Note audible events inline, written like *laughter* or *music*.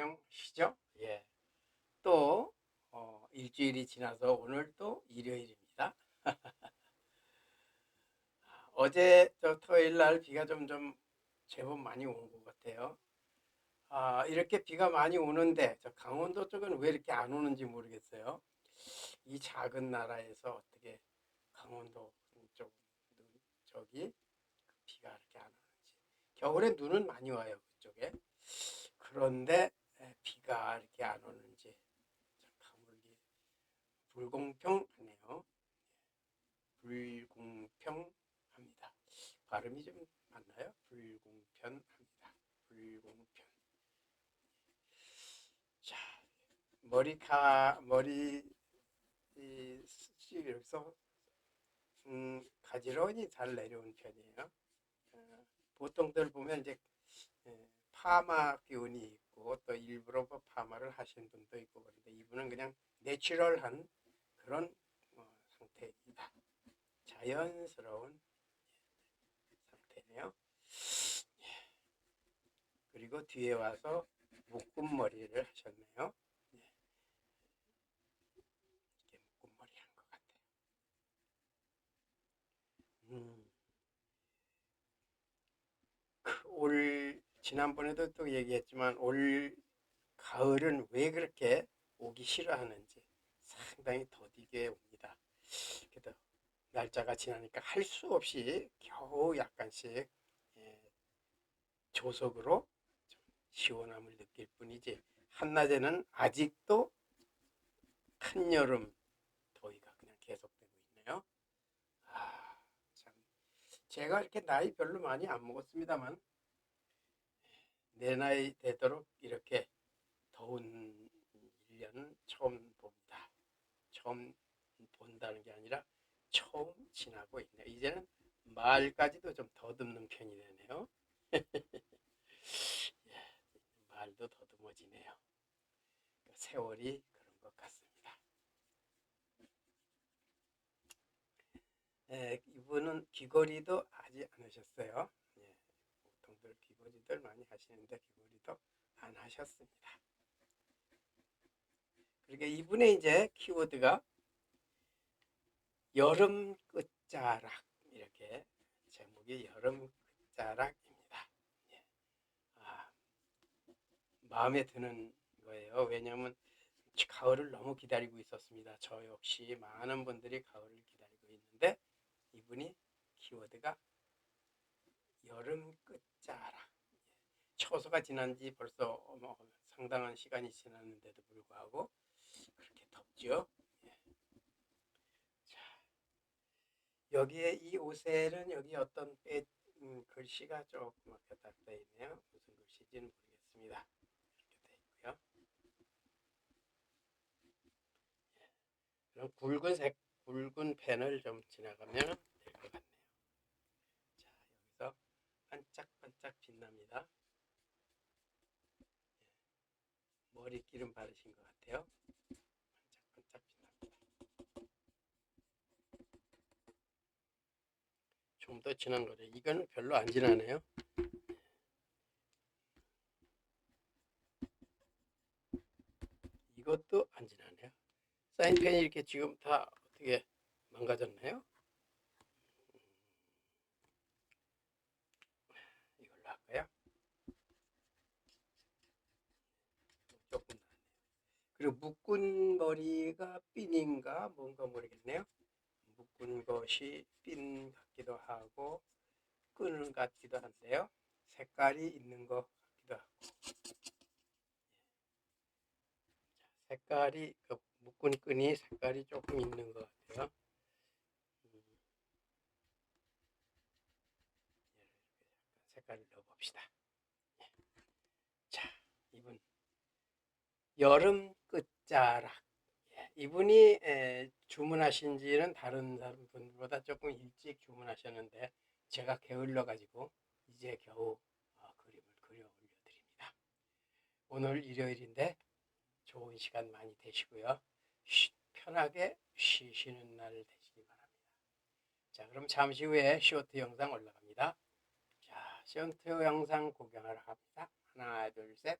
안녕하시죠? 예. 또 어, 일주일이 지나서 오늘 또 일요일입니다. *laughs* 어제 저 토요일 날 비가 좀 좀 제법 많이 온 것 같아요. 아, 이렇게 비가 많이 오는데 저 강원도 쪽은 왜 이렇게 안 오는지 모르겠어요. 이 작은 나라에서 어떻게 강원도 쪽 눈- 저기 그 비가 이렇게 안 오는지. 겨울에 눈은 많이 와요, 그쪽에. 그런데 에, 비가 이렇게 안 오는지 참 가물기 불공평하네요. 불공평합니다. 발음이 좀 맞나요? 불공평합니다. 불공평. 자, 머리카 머리 이씨 여기서 음, 가지런히 잘 내려온 편이에요. 어, 보통들 보면 이제 예, 파마 기운이 또 일부러 뭐 파마를 하신 분도 있고 그런데 이분은 그냥 내추럴한 그런 어, 상태입니다. 자연스러운 상태네요. 예. 그리고 뒤에 와서 묶음 머리를 하셨네요. 예. 이렇게 묶음 머리 한 것 같아요. 음. 그 올 지난번에도 또 얘기했지만 올 가을은 왜 그렇게 오기 싫어하는지 상당히 더디게 옵니다. 그래도 날짜가 지나니까 할 수 없이 겨우 약간씩 예, 조석으로 좀 시원함을 느낄 뿐이지 한낮에는 아직도 한여름 더위가 그냥 계속되고 있네요. 아, 참 제가 이렇게 나이 별로 많이 안 먹었습니다만 내 나이 되도록 이렇게 더운 1년은 처음 봅니다. 처음 본다는 게 아니라 처음 지나고 있네요. 이제는 말까지도 좀 더듬는 편이 되네요. *laughs* 예, 말도 더듬어지네요. 세월이 그런 것 같습니다. 예, 이분은 귀걸이도 하지 않으셨어요. 예, 보통들 귀걸이들 많이 하시는데 귀걸이도 안 하셨습니다. 그러니까 이분의 이제 키워드가 여름 끝자락 이렇게 제목이 여름 끝자락입니다. 예. 아, 마음에 드는 거예요. 왜냐하면 가을을 너무 기다리고 있었습니다. 저 역시 많은 분들이 가을을 기다리고 있는데 이분이 키워드가 여름 끝자락. 예. 처서가 지난 지 벌써 뭐 상당한 시간이 지났는데도 불구하고 그렇게 덥죠. 예. 자, 여기에 이 옷에는 여기 어떤 빼, 음, 글씨가 조금 이렇게 닦여 있네요. 무슨 글씨인지는 모르겠습니다. 이렇게 돼 있고요. 예. 그럼 굵은 색, 굵은 펜을 좀 지나가면 될 것 같네요. 자, 여기서 반짝반짝 빛납니다. 예. 머리 기름 바르신 것 같아요. 반짝반짝 빛납니다. 좀 더 진한 거죠. 이거는 별로 안 진하네요. 이것도 안 진하네요. 사인펜이 이렇게 지금 다 어떻게 망가졌나요? 음, 이걸로 할까요? 조금 나네요. 그리고 묶은 머리가 핀인가 뭔가 모르겠네요. 묶은 것이 핀 같기도 하고 끈 같기도 한데요. 색깔이 있는 것 같기도 하고. 색깔이 그 묶은 끈이 색깔이 조금 있는 것 같아요. 음. 색깔을 넣어봅시다. 예. 자, 이분 여름 끝자락. 예, 이분이 에, 주문하신 지는 다른 분보다 조금 일찍 주문하셨는데 제가 게을러 가지고 이제 겨우 어, 그림을 그려 올려드립니다. 오늘 일요일인데 좋은 시간 많이 되시고요. 쉬- 편하게 쉬시는 날 되시기 바랍니다. 자, 그럼 잠시 후에 쇼트 영상 올라갑니다. 자, 쇼트 영상 구경하러 갑니다. 하나, 둘, 셋.